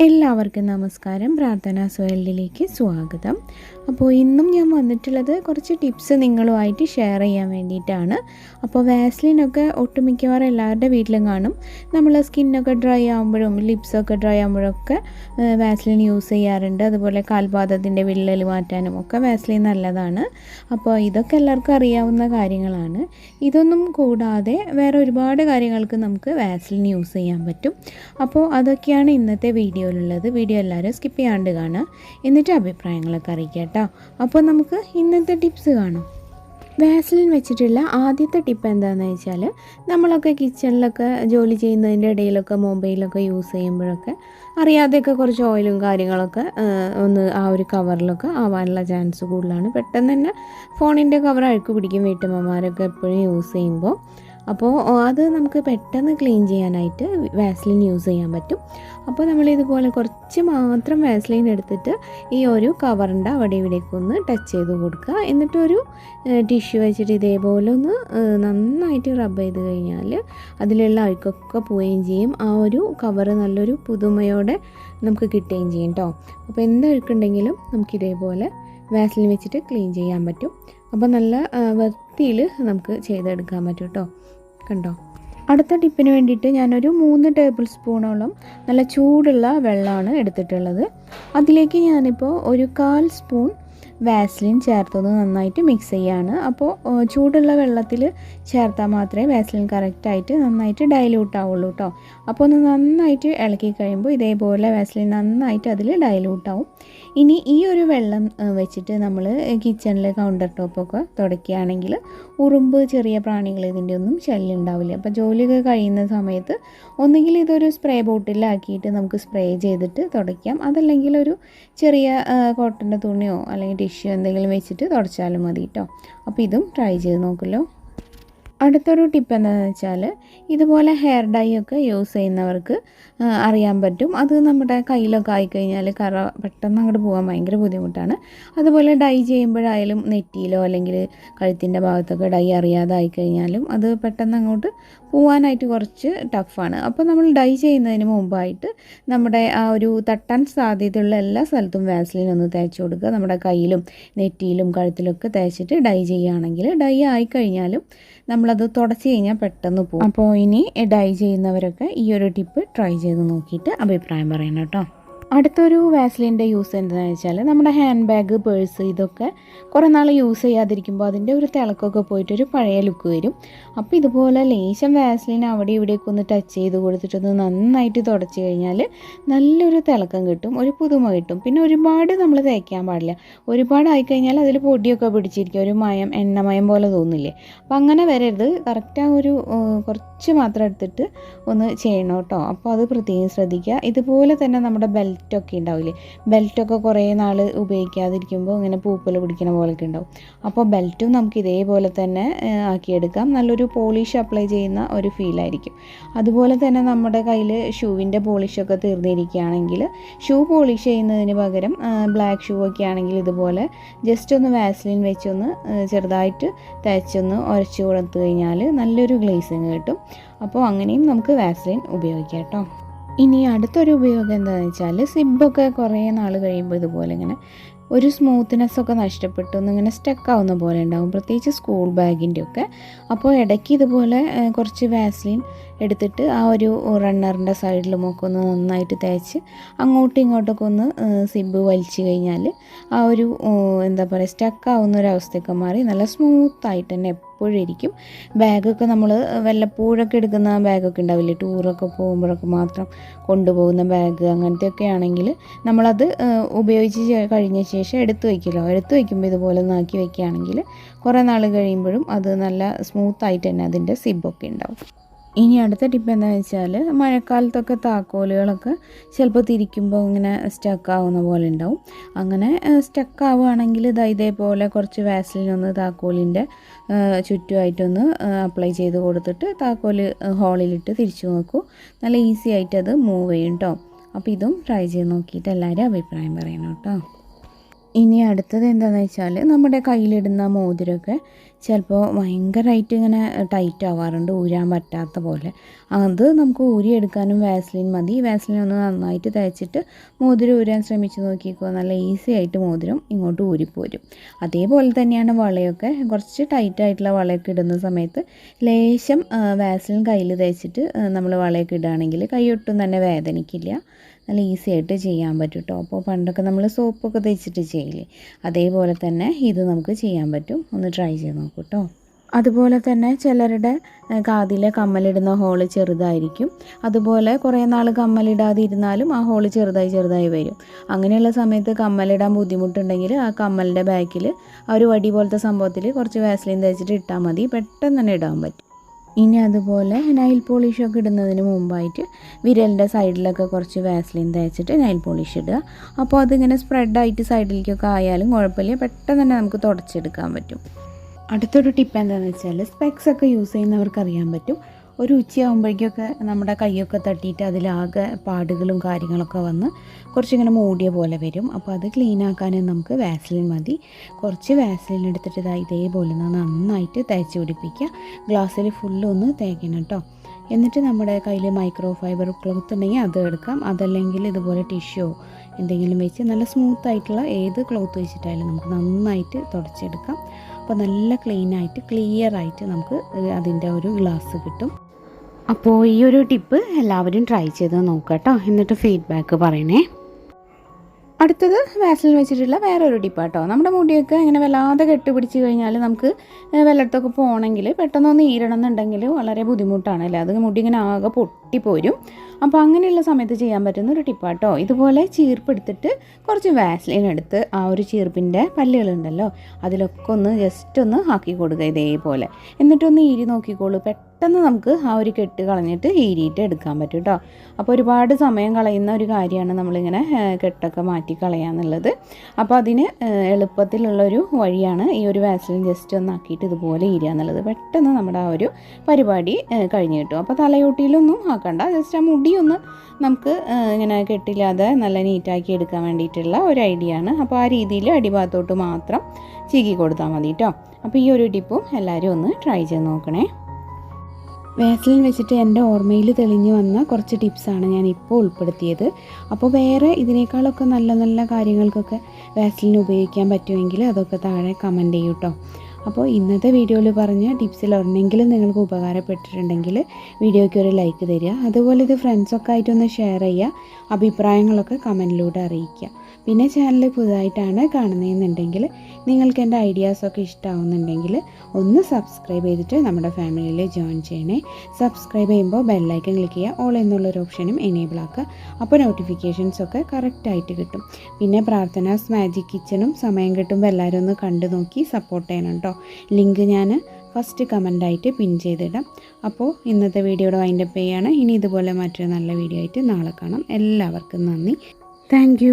എല്ലാവർക്കും നമസ്കാരം. പ്രാർത്ഥനാ സ്വയലിലേക്ക് സ്വാഗതം. അപ്പോൾ ഇന്നും ഞാൻ വന്നിട്ടുള്ളത് കുറച്ച് ടിപ്സ് നിങ്ങളുമായിട്ട് ഷെയർ ചെയ്യാൻ വേണ്ടിയിട്ടാണ്. അപ്പോൾ വാസ്ലിനൊക്കെ ഒട്ടുമിക്കവാറും എല്ലാവരുടെ വീട്ടിലും കാണും. നമ്മൾ സ്കിന്നൊക്കെ ഡ്രൈ ആകുമ്പോഴും ലിപ്സൊക്കെ ഡ്രൈ ആകുമ്പോഴൊക്കെ വാസ്ലിൻ യൂസ് ചെയ്യാറുണ്ട്. അതുപോലെ കാൽപാദത്തിന്റെ വിള്ളൽ മാറ്റാനും ഒക്കെ വാസ്ലിൻ നല്ലതാണ്. അപ്പോൾ ഇതൊക്കെ എല്ലാവർക്കും അറിയാവുന്ന കാര്യങ്ങളാണ്. ഇതൊന്നും കൂടാതെ വേറെ ഒരുപാട് കാര്യങ്ങൾക്ക് നമുക്ക് വാസ്ലിൻ യൂസ് ചെയ്യാൻ പറ്റും. അപ്പോൾ അതൊക്കെയാണ് ഇന്നത്തെ വീഡിയോയിലുള്ളത് വീഡിയോ എല്ലാവരും സ്കിപ്പ് ചെയ്യാണ്ട് കാണുക. എന്നിട്ട് അഭിപ്രായങ്ങളൊക്കെ അറിയിക്കുക കേട്ടോ. അപ്പോൾ നമുക്ക് ഇന്നത്തെ ടിപ്സ് കാണാം. വാസലിൻ വെച്ചിട്ടുള്ള ആദ്യത്തെ ടിപ്പ് എന്താണെന്ന് വെച്ചാൽ നമ്മളൊക്കെ കിച്ചണിലൊക്കെ ജോലി ചെയ്യുന്നതിന്റെ ഇടയിലൊക്കെ മൊബൈലൊക്കെ യൂസ് ചെയ്യുമ്പോഴൊക്കെ അറിയാതെയൊക്കെ കുറച്ച് ഓയിലും കാര്യങ്ങളൊക്കെ ഒന്ന് ആ ഒരു കവറിലൊക്കെ ആവാനുള്ള ചാൻസ് കൂടുതലാണ്. പെട്ടെന്ന് തന്നെ ഫോണിന്റെ കവർ അഴുക്ക് പിടിക്കും വീട്ടമ്മമാരൊക്കെ എപ്പോഴും യൂസ് ചെയ്യുമ്പോൾ. അപ്പോൾ അത് നമുക്ക് പെട്ടെന്ന് ക്ലീൻ ചെയ്യാനായിട്ട് വാസ്ലിൻ യൂസ് ചെയ്യാൻ പറ്റും. അപ്പോൾ നമ്മൾ ഇതുപോലെ കുറച്ച് മാത്രം വാസ്ലിൻ എടുത്തിട്ട് ഈ ഒരു കവറിന്റെ അവിടെ ഇവിടേക്ക് ഒന്ന് ടച്ച് ചെയ്ത് കൊടുക്കുക. എന്നിട്ടൊരു ടിഷ്യൂ വെച്ചിട്ട് ഇതേപോലെ ഒന്ന് നന്നായിട്ട് റബ്ബ് ചെയ്ത് കഴിഞ്ഞാൽ അതിലുള്ള അഴുക്കൊക്കെ പോവുകയും ചെയ്യും. ആ ഒരു കവറ് നല്ലൊരു പുതുമയോടെ നമുക്ക് കിട്ടുകയും ചെയ്യും കേട്ടോ അപ്പോൾ എന്ത് അഴുക്കുണ്ടെങ്കിലും നമുക്ക് ഇതേപോലെ വാസ്ലിൻ വെച്ചിട്ട് ക്ലീൻ ചെയ്യാൻ പറ്റും. അപ്പോൾ നല്ല വൃത്തിയിൽ നമുക്ക് ചെയ്തെടുക്കാൻ പറ്റും കേട്ടോ കണ്ടോ? അടുത്ത ടിപ്പിന് വേണ്ടിയിട്ട് ഞാനൊരു മൂന്ന് ടേബിൾ സ്പൂണോളം നല്ല ചൂടുള്ള വെള്ളമാണ് എടുത്തിട്ടുള്ളത്. അതിലേക്ക് ഞാനിപ്പോൾ ഒരു കാൽ സ്പൂൺ വാസ്ലിൻ ചേർത്തൊന്ന് നന്നായിട്ട് മിക്സ് ചെയ്യാണ്. അപ്പോൾ ചൂടുള്ള വെള്ളത്തിൽ ചേർത്താൽ മാത്രമേ വാസ്ലിൻ കറക്റ്റായിട്ട് നന്നായിട്ട് ഡൈലൂട്ട് ആവുള്ളൂ കേട്ടോ അപ്പോൾ ഒന്ന് നന്നായിട്ട് ഇളക്കി കഴിയുമ്പോൾ ഇതേപോലെ വാസ്ലിൻ നന്നായിട്ട് അതിൽ ഡൈലൂട്ട് ആവും. ഇനി ഈ ഒരു വെള്ളം വെച്ചിട്ട് നമ്മൾ കിച്ചണിൽ കൗണ്ടർ ടോപ്പൊക്കെ തുടയ്ക്കുകയാണെങ്കിൽ ഉറുമ്പ് ചെറിയ പ്രാണികൾ ഇതിന്റെ ഒന്നും ശല്യം ഉണ്ടാവില്ല അപ്പോൾ ജോലിയൊക്കെ കഴിയുന്ന സമയത്ത് ഒന്നുകിൽ ഇതൊരു സ്പ്രേ ബോട്ടിലാക്കിയിട്ട് നമുക്ക് സ്പ്രേ ചെയ്തിട്ട് തുടയ്ക്കാം. അതല്ലെങ്കിൽ ഒരു ചെറിയ കോട്ടന്റെ തുണിയോ അല്ലെങ്കിൽ ടിഷ്യൂ എന്തെങ്കിലും വെച്ചിട്ട് തുടച്ചാലും മതി കേട്ടോ അപ്പോൾ ഇതും ട്രൈ ചെയ്ത് നോക്കുമല്ലോ അടുത്തൊരു ടിപ്പ് എന്താണെന്ന് വെച്ചാൽ ഇതുപോലെ ഹെയർ ഡൈ ഒക്കെ യൂസ് ചെയ്യുന്നവർക്ക് അറിയാൻ പറ്റും. അത് നമ്മുടെ കയ്യിലൊക്കെ ആയിക്കഴിഞ്ഞാൽ കറ പെട്ടെന്ന് അങ്ങോട്ട് പോകാൻ ഭയങ്കര ബുദ്ധിമുട്ടാണ്. അതുപോലെ ഡൈ ചെയ്യുമ്പോഴായാലും നെറ്റിയിലോ അല്ലെങ്കിൽ കഴുത്തിന്റെ ഭാഗത്തൊക്കെ ഡൈ അറിയാതെ ആയിക്കഴിഞ്ഞാലും അത് പെട്ടെന്ന് അങ്ങോട്ട് പോകാനായിട്ട് കുറച്ച് ടഫാണ് അപ്പോൾ നമ്മൾ ഡൈ ചെയ്യുന്നതിന് മുമ്പായിട്ട് നമ്മുടെ ആ ഒരു തട്ടാൻ സാധ്യതയുള്ള എല്ലാ സ്ഥലത്തും വാസ്ലിൻ ഒന്ന് തേച്ച് കൊടുക്കുക. നമ്മുടെ കയ്യിലും നെറ്റിയിലും കഴുത്തിലൊക്കെ തേച്ചിട്ട് ഡൈ ചെയ്യുകയാണെങ്കിൽ ഡൈ ആയിക്കഴിഞ്ഞാലും നമ്മളത് തുടച്ച് കഴിഞ്ഞാൽ പെട്ടെന്ന് പോകും അപ്പോൾ ഇനി ഡൈ ചെയ്യുന്നവരൊക്കെ ഈ ഒരു ടിപ്പ് ട്രൈ ചെയ്ത് നോക്കിയിട്ട് അഭിപ്രായം പറയണം കേട്ടോ. അടുത്തൊരു വാസ്ലിന്റെ യൂസ് എന്താണെന്ന് വെച്ചാൽ നമ്മുടെ ഹാൻഡ് ബാഗ് പേഴ്സ് ഇതൊക്കെ കുറേ നാൾ യൂസ് ചെയ്യാതിരിക്കുമ്പോൾ അതിന്റെ ഒരു തിളക്കമൊക്കെ പോയിട്ട് ഒരു പഴയ ലുക്ക് വരും. അപ്പോൾ ഇതുപോലെ ലേശം വാസ്ലിൻ അവിടെ ഇവിടെയൊക്കെ ഒന്ന് ടച്ച് ചെയ്ത് കൊടുത്തിട്ടൊന്ന് നന്നായിട്ട് തുടച്ച് കഴിഞ്ഞാൽ നല്ലൊരു തിളക്കം കിട്ടും ഒരു പുതുമ കിട്ടും. പിന്നെ ഒരുപാട് നമ്മൾ തേക്കാൻ പാടില്ല. ഒരുപാട് ആയിക്കഴിഞ്ഞാൽ അതിൽ പൊടിയൊക്കെ പിടിച്ചിരിക്കും ഒരു മയം എണ്ണമയം പോലെ തോന്നില്ലേ? അപ്പോൾ അങ്ങനെ വരരുത്. കറക്റ്റ് ഒരു കുറച്ച് മാത്രം എടുത്തിട്ട് ഒന്ന് ചെയ്യണം കേട്ടോ. അപ്പോൾ അത് പ്രത്യേകം ശ്രദ്ധിക്കുക. ഇതുപോലെ തന്നെ നമ്മുടെ ബെൽറ്റൊക്കെ ഉണ്ടാവില്ലേ? ബെൽറ്റൊക്കെ കുറേ നാൾ ഉപയോഗിക്കാതിരിക്കുമ്പോൾ ഇങ്ങനെ പൂപ്പൽ പിടിക്കുന്ന പോലെയൊക്കെ ഉണ്ടാവും. അപ്പോൾ ബെൽറ്റും നമുക്ക് ഇതേപോലെ തന്നെ ആക്കിയെടുക്കാം. നല്ലൊരു പോളിഷ് അപ്ലൈ ചെയ്യുന്ന ഒരു ഫീലായിരിക്കും അതുപോലെ തന്നെ നമ്മുടെ കയ്യിൽ ഷൂവിന്റെ പോളിഷൊക്കെ തീർന്നിരിക്കുകയാണെങ്കിൽ ഷൂ പോളിഷ് ചെയ്യുന്നതിന് പകരം ബ്ലാക്ക് ഷൂ ഒക്കെ ആണെങ്കിൽ ഇതുപോലെ ജസ്റ്റ് ഒന്ന് വാസ്ലിൻ വെച്ചൊന്ന് ചെറുതായിട്ട് തേച്ചൊന്ന് ഉരച്ച് കൊടുത്തു കഴിഞ്ഞാൽ നല്ലൊരു ഗ്ലേസിങ് കിട്ടും. അപ്പോൾ അങ്ങനെയും നമുക്ക് വാസ്ലിൻ ഉപയോഗിക്കാം കേട്ടോ. ഇനി അടുത്തൊരു ഉപയോഗം എന്താണെന്ന് വെച്ചാൽ സിബൊക്കെ കുറേ നാൾ കഴിയുമ്പോൾ ഇതുപോലെ ഇങ്ങനെ ഒരു സ്മൂത്ത്നെസ് ഒക്കെ നഷ്ടപ്പെട്ടു ഇങ്ങനെ സ്റ്റക്ക് ആവുന്ന പോലെ ഉണ്ടാവും. പ്രത്യേകിച്ച് സ്കൂൾ ബാഗിന്റെ ഒക്കെ. അപ്പോൾ ഇടയ്ക്ക് ഇതുപോലെ കുറച്ച് വാസ്ലിൻ എടുത്തിട്ട് ആ ഒരു റണ്ണറിന്റെ സൈഡിൽ ഒന്ന് നന്നായിട്ട് തേച്ച് അങ്ങോട്ടും ഇങ്ങോട്ടൊക്കെ ഒന്ന് സിബ് വലിച്ചു കഴിഞ്ഞാൽ ആ ഒരു എന്താ പറയുക സ്റ്റക്കാവുന്ന ഒരു അവസ്ഥയൊക്കെ മാറി. നല്ല സ്മൂത്തായിട്ട് തന്നെ എപ്പോഴും ഇരിക്കും. ബാഗൊക്കെ നമ്മൾ വല്ലപ്പോഴൊക്കെ എടുക്കുന്ന ബാഗൊക്കെ ഉണ്ടാവില്ലേ? ടൂറൊക്കെ പോകുമ്പോഴൊക്കെ മാത്രം കൊണ്ടുപോകുന്ന ബാഗ് അങ്ങനത്തെയൊക്കെ ആണെങ്കിൽ നമ്മളത് ഉപയോഗിച്ച് കഴിഞ്ഞ ശേഷം എടുത്തു വയ്ക്കുമല്ലോ. എടുത്തു വയ്ക്കുമ്പോൾ ഇതുപോലെ നാക്കി വയ്ക്കുകയാണെങ്കിൽ കുറേ നാൾ കഴിയുമ്പോഴും അത് നല്ല സ്മൂത്തായിട്ട് തന്നെ അതിന്റെ സിബൊക്കെ ഉണ്ടാവും. ഇനി അടുത്ത ടിപ്പ് എന്താണെന്ന് വെച്ചാൽ മഴക്കാലത്തൊക്കെ താക്കോലുകളൊക്കെ ചിലപ്പോൾ തിരിക്കുമ്പോൾ ഇങ്ങനെ സ്റ്റക്ക് ആവുന്ന പോലെ ഉണ്ടാവും അങ്ങനെ സ്റ്റക്ക് ആവുകയാണെങ്കിൽ ഇതാ ഇതേപോലെ കുറച്ച് വാസലിനൊന്ന് താക്കോലിന്റെ ചുറ്റുമായിട്ടൊന്ന് അപ്ലൈ ചെയ്ത് കൊടുത്തിട്ട് താക്കോൽ ഹോളിലിട്ട് തിരിച്ചു നോക്കൂ. നല്ല ഈസി ആയിട്ട് അത് മൂവ് ചെയ്യും കേട്ടോ അപ്പോൾ ഇതും ട്രൈ ചെയ്ത് നോക്കിയിട്ട് എല്ലാവരും അഭിപ്രായം പറയണം കേട്ടോ ഇനി അടുത്തത് എന്താണെന്ന് വെച്ചാൽ നമ്മുടെ കയ്യിലിടുന്ന മോതിരമൊക്കെ ചിലപ്പോൾ ഭയങ്കരമായിട്ട് ഇങ്ങനെ ടൈറ്റ് ആവാറുണ്ട് ഊരാൻ പറ്റാത്ത പോലെ. അത് നമുക്ക് ഊരിയെടുക്കാനും വാസ്ലിൻ മതി. വാസ്ലിൻ ഒന്ന് നന്നായിട്ട് തേച്ചിട്ട് മോതിരം ഊരാൻ ശ്രമിച്ച് നോക്കിക്കോ. നല്ല ഈസി ആയിട്ട് മോതിരം ഇങ്ങോട്ട് ഊരിപ്പോരും. അതേപോലെ തന്നെയാണ് വളയൊക്കെ. കുറച്ച് ടൈറ്റ് ആയിട്ടുള്ള വളയൊക്കെ ഇടുന്ന സമയത്ത് ലേശം വാസ്ലിൻ കയ്യിൽ തേച്ചിട്ട് നമ്മൾ വളയൊക്കെ ഇടുകയാണെങ്കിൽ കൈയൊട്ടും തന്നെ വേദനിക്കില്ല. നല്ല ഈസി ആയിട്ട് ചെയ്യാൻ പറ്റും കേട്ടോ അപ്പോൾ പണ്ടൊക്കെ നമ്മൾ സോപ്പൊക്കെ തേച്ചിട്ട് ചെയ്യില്ലേ? അതേപോലെ തന്നെ ഇത് നമുക്ക് ചെയ്യാൻ പറ്റും. ഒന്ന് ട്രൈ ചെയ്ത് നോക്കൂ. കേട്ടോ. അതുപോലെ തന്നെ ചിലരുടെ കാതിലെ കമ്മലിടുന്ന ഹോൾ ചെറുതായിരിക്കും. അതുപോലെ കുറേ നാൾ കമ്മലിടാതെ ഇരുന്നാലും ആ ഹോൾ ചെറുതായി ചെറുതായി വരും. അങ്ങനെയുള്ള സമയത്ത് കമ്മലിടാൻ ബുദ്ധിമുട്ടുണ്ടെങ്കിൽ ആ കമ്മലിന്റെ ബാക്കിൽ ആ ഒരു വടി പോലത്തെ സംഭവത്തിൽ കുറച്ച് വാസ്ലിൻ തേച്ചിട്ട് ഇട്ടാൽ മതി. പെട്ടെന്ന് തന്നെ ഇടാൻ പറ്റും. ഇനി അതുപോലെ നൈൽ പോളിഷൊക്കെ ഇടുന്നതിന് മുമ്പായിട്ട് വിരലിന്റെ സൈഡിലൊക്കെ കുറച്ച് വാസ്ലിൻ തേച്ചിട്ട് നൈൽ പോളിഷ് ഇടുക. അപ്പോൾ അതിങ്ങനെ സ്പ്രെഡായിട്ട് സൈഡിലേക്കൊക്കെ ആയാലും കുഴപ്പമില്ല. പെട്ടെന്ന് തന്നെ നമുക്ക് തുടച്ചെടുക്കാൻ പറ്റും. അടുത്തൊരു ടിപ്പ് എന്താണെന്ന് വെച്ചാൽ സ്പെക്സ് ഒക്കെ യൂസ് ചെയ്യുന്നവർക്ക് അറിയാൻ പറ്റും. ഒരു ഉച്ചയാകുമ്പോഴേക്കൊക്കെ നമ്മുടെ കൈയൊക്കെ തട്ടിയിട്ട് അതിലാകെ പാടുകളും കാര്യങ്ങളൊക്കെ വന്ന് കുറച്ചിങ്ങനെ മൂടിയ പോലെ വരും. അപ്പോൾ അത് ക്ലീൻ ആക്കാനും നമുക്ക് വാസലിൻ മതി. കുറച്ച് വാസലിൻ എടുത്തിട്ട് ഇതാ ഇതേപോലെ നന്നായിട്ട് തേച്ച് പിടിപ്പിക്കുക. ഗ്ലാസ്സിൽ ഫുള്ളൊന്ന് തേക്കണം കേട്ടോ. എന്നിട്ട് നമ്മുടെ കയ്യിൽ മൈക്രോ ഫൈബർ ക്ലോത്ത് ഉണ്ടെങ്കിൽ അത് എടുക്കാം. അതല്ലെങ്കിൽ ഇതുപോലെ ടിഷ്യൂ എന്തെങ്കിലും വെച്ച് നല്ല സ്മൂത്ത് ആയിട്ടുള്ള ഏത് ക്ലോത്ത് വെച്ചിട്ടായാലും നമുക്ക് നന്നായിട്ട് തുടച്ചെടുക്കാം. അപ്പോൾ നല്ല ക്ലീൻ ആയിട്ട് ക്ലിയർ ആയിട്ട് നമുക്ക് അതിന്റെ ഒരു ഗ്ലാസ് കിട്ടും. അപ്പോൾ ഈ ഒരു ടിപ്പ് എല്ലാവരും ട്രൈ ചെയ്ത് നോക്കാം കേട്ടോ. എന്നിട്ട് ഫീഡ്ബാക്ക് പറയണേ. അടുത്തത് വാസലിൻ വെച്ചിട്ടുള്ള വേറൊരു ടിപ്പാട്ടോ നമ്മുടെ മുടിയൊക്കെ ഇങ്ങനെ വല്ലാതെ കെട്ടുപിടിച്ച് കഴിഞ്ഞാൽ നമുക്ക് വല്ലയിടത്തൊക്കെ പോകണമെങ്കിൽ പെട്ടെന്നൊന്ന് ഈരണം എന്നുണ്ടെങ്കിൽ വളരെ ബുദ്ധിമുട്ടാണല്ലേ അത് മുടി ഇങ്ങനെ ആകെ പൊട്ടിപ്പോരും. അപ്പോൾ അങ്ങനെയുള്ള സമയത്ത് ചെയ്യാൻ പറ്റുന്ന ഒരു ടിപ്പാട്ടോ ഇതുപോലെ ചീർപ്പെടുത്തിട്ട് കുറച്ച് വാസ്ലിൻ എടുത്ത് ആ ഒരു ചീർപ്പിന്റെ പല്ലുകളുണ്ടല്ലോ അതിലൊക്കെ ഒന്ന് ജസ്റ്റ് ഒന്ന് ആക്കി കൊടുക്കുക ഇതേപോലെ. എന്നിട്ടൊന്ന് ഈരി നോക്കിക്കോളൂ. പെട്ടെന്ന് നമുക്ക് ആ ഒരു കെട്ട് കളഞ്ഞിട്ട് ഈരിയിട്ട് എടുക്കാൻ പറ്റും കേട്ടോ അപ്പോൾ ഒരുപാട് സമയം കളയുന്ന ഒരു കാര്യമാണ് നമ്മളിങ്ങനെ കെട്ടൊക്കെ മാറ്റി കളയാന്നുള്ളത് അപ്പോൾ അതിന് എളുപ്പത്തിലുള്ളൊരു വഴിയാണ് ഈ ഒരു വാസ്ലിൻ ജസ്റ്റ് ഒന്ന് ആക്കിയിട്ട് ഇതുപോലെ ഈരുക എന്നുള്ളത്. പെട്ടെന്ന് നമ്മുടെ ആ ഒരു പരിപാടി കഴിഞ്ഞ് കിട്ടും. അപ്പോൾ തലയോട്ടിയിലൊന്നും ആക്കണ്ട. ജസ്റ്റ് ആ മുടി ഒന്ന് നമുക്ക് ഇങ്ങനെ കെട്ടില്ലാതെ നല്ല നീറ്റാക്കി എടുക്കാൻ വേണ്ടിയിട്ടുള്ള ഒരു ഐഡിയ ആണ്. അപ്പോൾ ആ രീതിയിൽ അടിഭാഗത്തോട്ട് മാത്രം ചീകി കൊടുത്താൽ മതി കേട്ടോ അപ്പോൾ ഈ ഒരു ടിപ്പും എല്ലാവരും ഒന്ന് ട്രൈ ചെയ്ത് നോക്കണേ. വാസലിൻ വെച്ചിട്ട് എന്റെ ഓർമ്മയിൽ തെളിഞ്ഞു വന്ന കുറച്ച് ടിപ്സാണ് ഞാൻ ഇപ്പോൾ ഉൾപ്പെടുത്തിയത്. അപ്പോൾ വേറെ ഇതിനേക്കാളൊക്കെ നല്ല നല്ല കാര്യങ്ങൾക്കൊക്കെ വാസലിൻ ഉപയോഗിക്കാൻ പറ്റുമെങ്കിൽ അതൊക്കെ താഴെ കമന്റ് ചെയ്യൂ കേട്ടോ അപ്പോൾ ഇന്നത്തെ വീഡിയോയിൽ പറഞ്ഞ ടിപ്സിൽ ഒരെണ്ണെങ്കിലും നിങ്ങൾക്ക് ഉപകാരപ്പെട്ടിട്ടുണ്ടെങ്കിൽ വീഡിയോയ്ക്ക് ഒരു ലൈക്ക് തരിക. അതുപോലെ ഇത് ഫ്രണ്ട്സൊക്കെ ആയിട്ടൊന്ന് ഷെയർ ചെയ്യുക. അഭിപ്രായങ്ങളൊക്കെ കമന്റിലൂടെ അറിയിക്കുക. പിന്നെ ചാനൽ പുതുതായിട്ടാണ് കാണുന്നതെന്നുണ്ടെങ്കിൽ നിങ്ങൾക്ക് എന്റെ ഐഡിയാസൊക്കെ ഇഷ്ടമാവുന്നുണ്ടെങ്കിൽ ഒന്ന് സബ്സ്ക്രൈബ് ചെയ്തിട്ട് നമ്മുടെ ഫാമിലിയിൽ ജോയിൻ ചെയ്യണേ. സബ്സ്ക്രൈബ് ചെയ്യുമ്പോൾ ബെല്ലൈക്കൺ ക്ലിക്ക് ചെയ്യുക. ഓൾ എന്നുള്ളൊരു ഓപ്ഷനും എനേബിൾ ആക്കുക. അപ്പോൾ നോട്ടിഫിക്കേഷൻസ് ഒക്കെ കറക്റ്റായിട്ട് കിട്ടും. പിന്നെ പ്രാർത്ഥനാസ് മാജിക് കിച്ചണും സമയം കിട്ടുമ്പോൾ എല്ലാവരും ഒന്ന് കണ്ടു നോക്കി സപ്പോർട്ട് ചെയ്യണം കേട്ടോ ലിങ്ക് ഞാൻ ഫസ്റ്റ് കമന്റായിട്ട് പിൻ ചെയ്തിടാം. അപ്പോൾ ഇന്നത്തെ വീഡിയോയുടെ വൈൻഡപ്പ് ചെയ്യുകയാണ് ഇനി ഇതുപോലെ മറ്റൊരു നല്ല വീഡിയോ ആയിട്ട് നാളെ കാണാം. എല്ലാവർക്കും നന്ദി. താങ്ക്